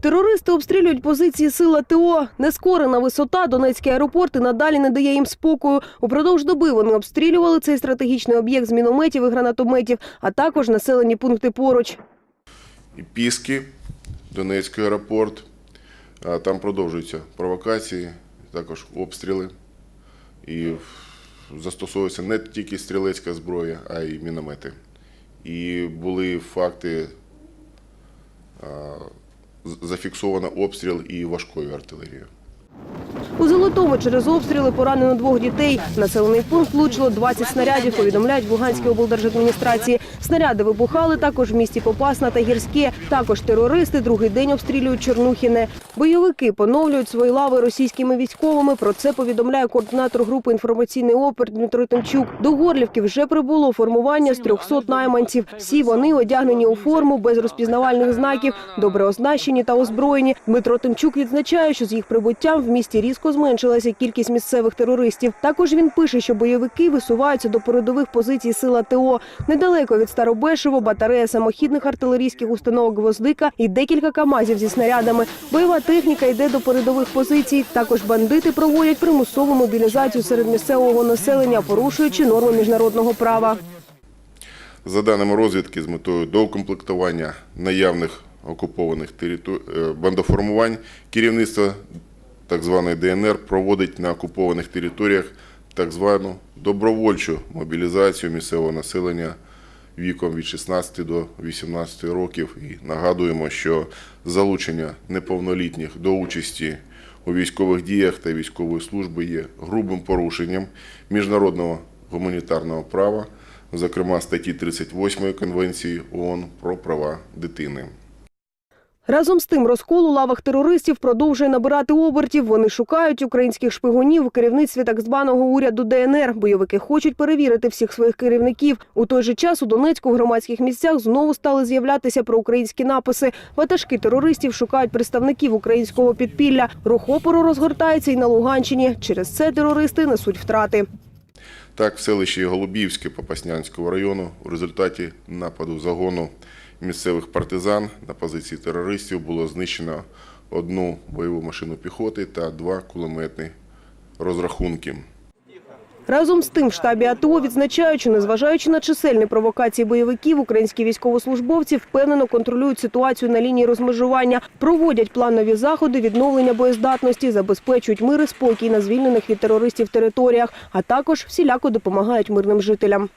Терористи обстрілюють позиції сил АТО. Нескорена висота, Донецький аеропорт і надалі не дає їм спокою. Упродовж доби вони обстрілювали цей стратегічний об'єкт з мінометів і гранатометів, а також населені пункти поруч. Піски, Донецький аеропорт. Там продовжуються провокації, також обстріли. І застосовується не тільки стрілецька зброя, а й міномети. І були факти, зафіксовано обстріл і важкою артилерією. У Золотому через обстріли поранено двох дітей. Населений пункт влучило 20 снарядів, повідомляють в Луганській облдержадміністрації. Снаряди вибухали також в місті Попасна та Гірське. Також терористи другий день обстрілюють Чорнухіне. Бойовики поновлюють свої лави російськими військовими. Про це повідомляє координатор групи інформаційний опір Дмитро Тимчук. До Горлівки вже прибуло формування з 300 найманців. Всі вони одягнені у форму без розпізнавальних знаків, добре оснащені та озброєні. Дмитро Тимчук відзначає, що з їх прибуттям в місті різко зменшилася кількість місцевих терористів. Також він пише, що бойовики висуваються до передових позицій сил АТО. Недалеко від Старобешево батарея самохідних артилерійських установок «Гвоздика» і декілька камазів зі снарядами. Бойова техніка йде до передових позицій. Також бандити проводять примусову мобілізацію серед місцевого населення, порушуючи норми міжнародного права. За даними розвідки, з метою доукомплектування наявних окупованих територій бандоформувань, керівництво так званої ДНР проводить на окупованих територіях так звану добровольчу мобілізацію місцевого населення віком від 16 до 18 років. І нагадуємо, що залучення неповнолітніх до участі у військових діях та військової служби є грубим порушенням міжнародного гуманітарного права, зокрема статті 38 Конвенції ООН про права дитини. Разом з тим, розкол у лавах терористів продовжує набирати обертів. Вони шукають українських шпигунів у керівництві так званого уряду ДНР. Бойовики хочуть перевірити всіх своїх керівників. У той же час у Донецьку в громадських місцях знову стали з'являтися проукраїнські написи. Ватажки терористів шукають представників українського підпілля. Рух опору розгортається і на Луганщині. Через це терористи несуть втрати. Так, в селищі Голубівське Попаснянського району у результаті нападу загону місцевих партизан на позиції терористів було знищено одну бойову машину піхоти та два кулеметні розрахунки. Разом з тим, в штабі АТО відзначають, що незважаючи на чисельні провокації бойовиків, українські військовослужбовці впевнено контролюють ситуацію на лінії розмежування, проводять планові заходи відновлення боєздатності, забезпечують мир і спокій на звільнених від терористів територіях, а також всіляко допомагають мирним жителям.